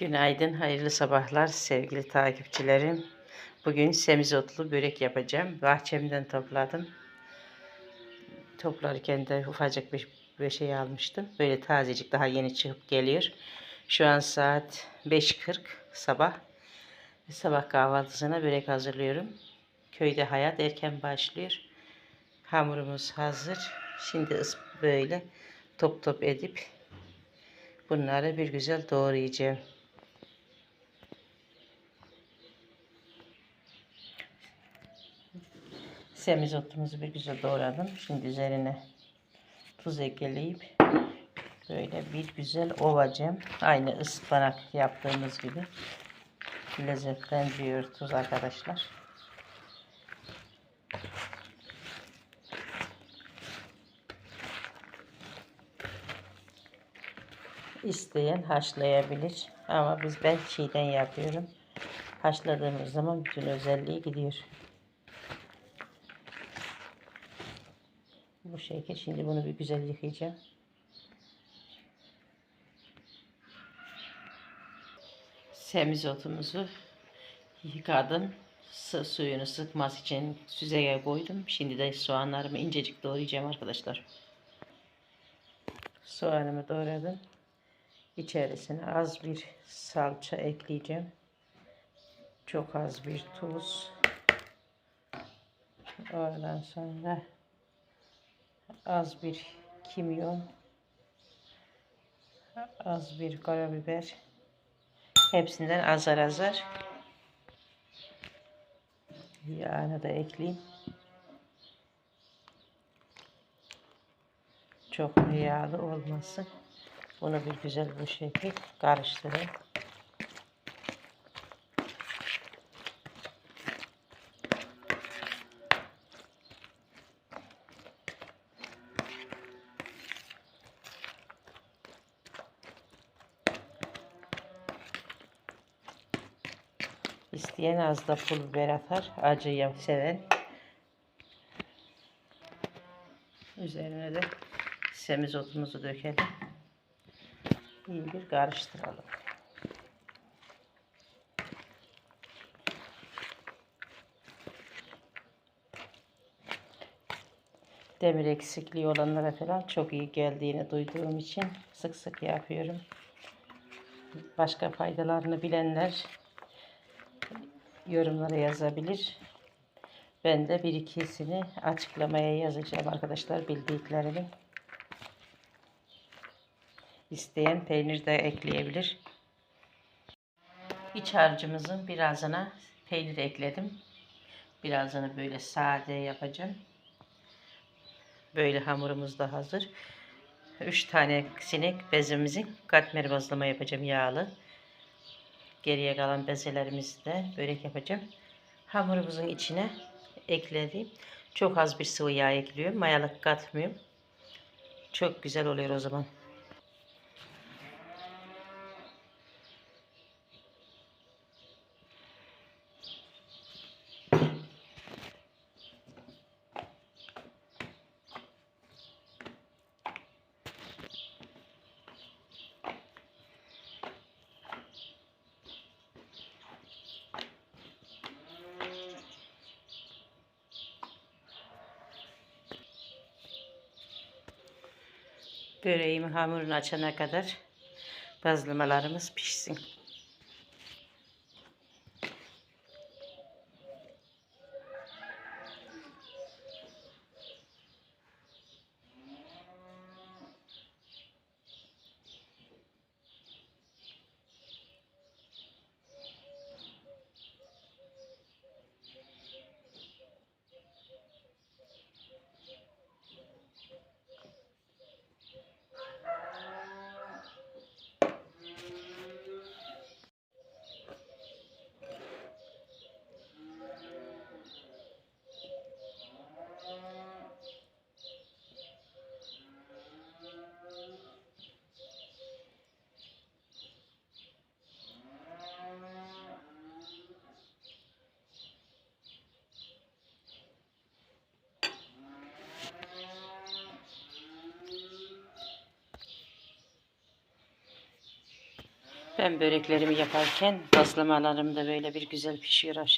Günaydın, hayırlı sabahlar sevgili takipçilerim. Bugün semizotlu börek yapacağım. Bahçemden topladım. Toplarken de ufacık bir, bir şey almıştım. Böyle tazecik daha yeni çıkıp geliyor. Şu an saat 5.40 sabah. Sabah kahvaltısına börek hazırlıyorum. Köyde hayat erken başlıyor. Hamurumuz hazır. Şimdi böyle top top edip bunları bir güzel doğrayacağım. Semizotumuzu bir güzel doğradım. Şimdi üzerine tuz ekleyip böyle bir güzel ovacağım. Aynı ıspanak yaptığımız gibi lezzetlendiriyor tuz arkadaşlar. İsteyen haşlayabilir ama biz ben çiğden yapıyorum. Haşladığımız zaman bütün özelliği gidiyor. Bu şekil. Şimdi bunu bir güzel yıkayacağım. Semizotumuzu yıkadım. Su, suyunu sıkması için süzeye koydum. Şimdi de soğanlarımı incecik doğrayacağım arkadaşlar. Soğanımı doğradım. İçerisine az bir salça ekleyeceğim. Çok az bir tuz. Oradan sonra az bir kimyon, az bir karabiber. Hepsinden azar azar. Yağını da ekleyeyim. Çok yağlı olmasın. Bunu bir güzel bu şekil karıştırayım. İsteyen az da pul biber atar. Acıyı seven. Üzerine de semizotumuzu dökelim. İyi bir karıştıralım. Demir eksikliği olanlara falan çok iyi geldiğini duyduğum için sık sık yapıyorum. Başka faydalarını bilenler yorumlara yazabilir. Ben de bir ikisini açıklamaya yazacağım arkadaşlar bildiklerimi. İsteyen peynir de ekleyebilir. İç harcımızın birazına peynir ekledim. Birazını böyle sade yapacağım. Böyle hamurumuz da hazır. 3 tane sinek bezimizin katmer bazlama yapacağım yağlı. Geriye kalan bezelerimizi de börek yapacağım. Hamurumuzun içine ekledim. Çok az bir sıvı yağ ekliyorum. Mayalık katmıyorum. Çok güzel oluyor o zaman. Böreğimin hamurunu açana kadar bazlamalarımız pişsin. Ben böreklerimi yaparken baslamalarım da böyle bir güzel pişiyor.